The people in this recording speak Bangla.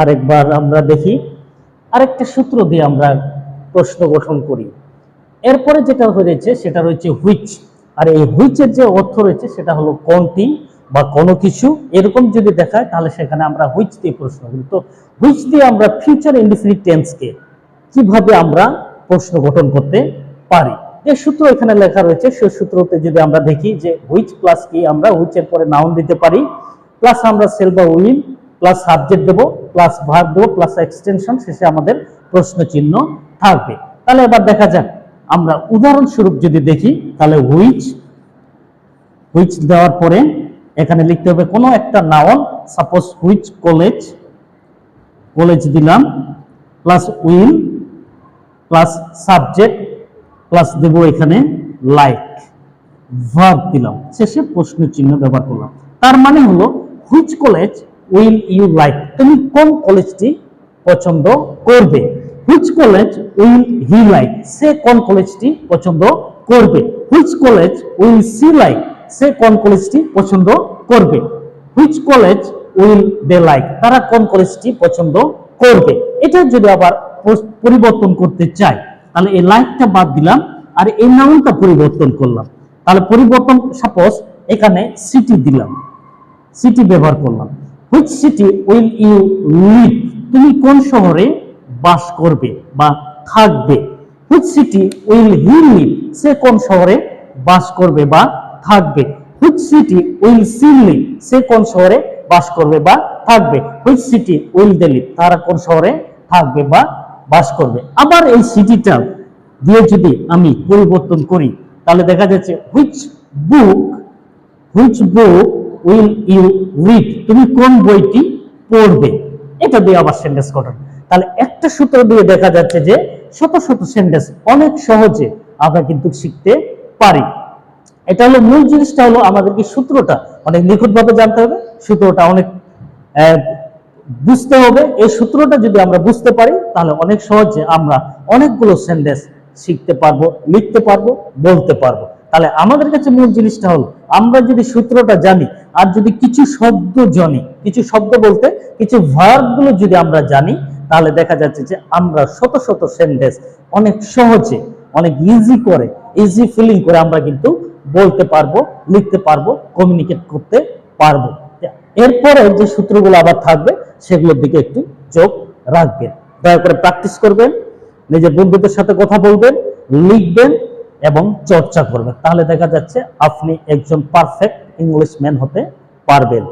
আরেকবার আমরা দেখি, আরেকটা সূত্র দিয়ে আমরা প্রশ্ন গঠন করি। এরপরে যেটা হয়েছে, সেটা রয়েছে হুইচ আর এই হুইচের যে অর্থ রয়েছে, সেটা হলো কোনটি বা কোনো কিছু। এরকম যদি দেখায়, তাহলে সেখানে আমরা হুইচ দিয়ে প্রশ্ন করি। তো হুইচ দিয়ে আমরা ফিউচার ইনডিফিনিট টেন্সকে কীভাবে আমরা প্রশ্ন গঠন করতে পারি? যে সূত্র এখানে লেখা রয়েছে সেই সূত্রতে যদি আমরা দেখি যে হুইচ প্লাস কি, আমরা হুইচের পরে নাউন দিতে পারি প্লাস আমরা সেল বা উইল প্লাস সাবজেক্ট দেবো প্লাস ভার্ব দেবো প্লাস এক্সটেনশন শেষে আমাদের প্রশ্ন চিহ্ন থাকবে। তাহলে এবার দেখা যাক, আমরা উদাহরণস্বরূপ যদি দেখি, তাহলে হুইচ হুইচ দেওয়ার পরে এখানে লিখতে হবে কোনো একটা noun suppose which college college দিলাম plus will plus subject plus দেব এখানে লাইক ভার্ব দিলাম। শেষে প্রশ্ন চিহ্ন ব্যবহার করলাম। তার মানে হলো which college will you like তুমি কোন কলেজটি পছন্দ করবে? Which college will he like সে কোন কলেজটি পছন্দ করবে? Which college will she like সে কোন কলেজটি পছন্দ করবে? Which college will they like তারা কোন কলেজটি পছন্দ করবে? এটা যদি আবার পরিবর্তন করতে চাই, তাহলে এই লাইকটা বাদ দিলাম আর এই নাউনটা পরিবর্তন করলাম। তাহলে পরিবর্তন সাপোজ এখানে সিটি দিলাম। সিটি ব্যবহার করলাম। Which city will you live তুমি কোন শহরে বাস করবে বা থাকবে? Which city will he live সে কোন শহরে বাস করবে বা থাকবে? Which city will she live সে কোন শহরে বাস করবে বা থাকবে? Which city will they live তারা কোন শহরে থাকবে বা বাস করবে? আবার এই সিটিটা দিয়ে যদি আমি পরিবর্তন করি, তাহলে দেখা যাচ্ছে which book which book will you read তুমি কোন বইটি পড়বে? এটা দিয়ে আবার সেন্টেন্স গঠন। তাহলে একটা সূত্র দিয়ে দেখা যাচ্ছে যে শত শত সেন্টেন্স অনেক সহজে আমরা কিন্তু শিখতে পারি। এটা হলো মূল জিনিসটা হলো আমাদেরকে সূত্রটা অনেক নিখুঁতভাবে জানতে হবে, সূত্রটা অনেক বুঝতে হবে। এই সূত্রটা যদি আমরা বুঝতে পারি, তাহলে অনেক সহজে আমরা অনেকগুলো সেন্টেন্স শিখতে পারব, লিখতে পারব, বলতে পারব। তাহলে আমাদের কাছে মূল জিনিসটা হলো, আমরা যদি সূত্রটা জানি আর যদি কিছু শব্দ জানি, কিছু শব্দ বলতে, কিছু ভার্বগুলো যদি আমরা জানি, তাহলে দেখা যাচ্ছে যে আমরা শত শত সেন্টেন্স অনেক সহজে, অনেক ইজি করে ইজি ফিলিং করে আমরা কিন্তু বলতে পারব, লিখতে পারব কমিউনিকেট করতে পারব। এরপরে যে সূত্রগুলো আবার থাকবে, সেগুলোর দিকে একটু চোখ রাখবেন। দয়া করে প্র্যাকটিস করবেন, নিজের বন্ধুদের সাথে কথা বলবেন, লিখবেন এবং চর্চা করবেন। তাহলে দেখা যাচ্ছে আপনি একজন পারফেক্ট ইংলিশ ম্যান হতে পারবেন।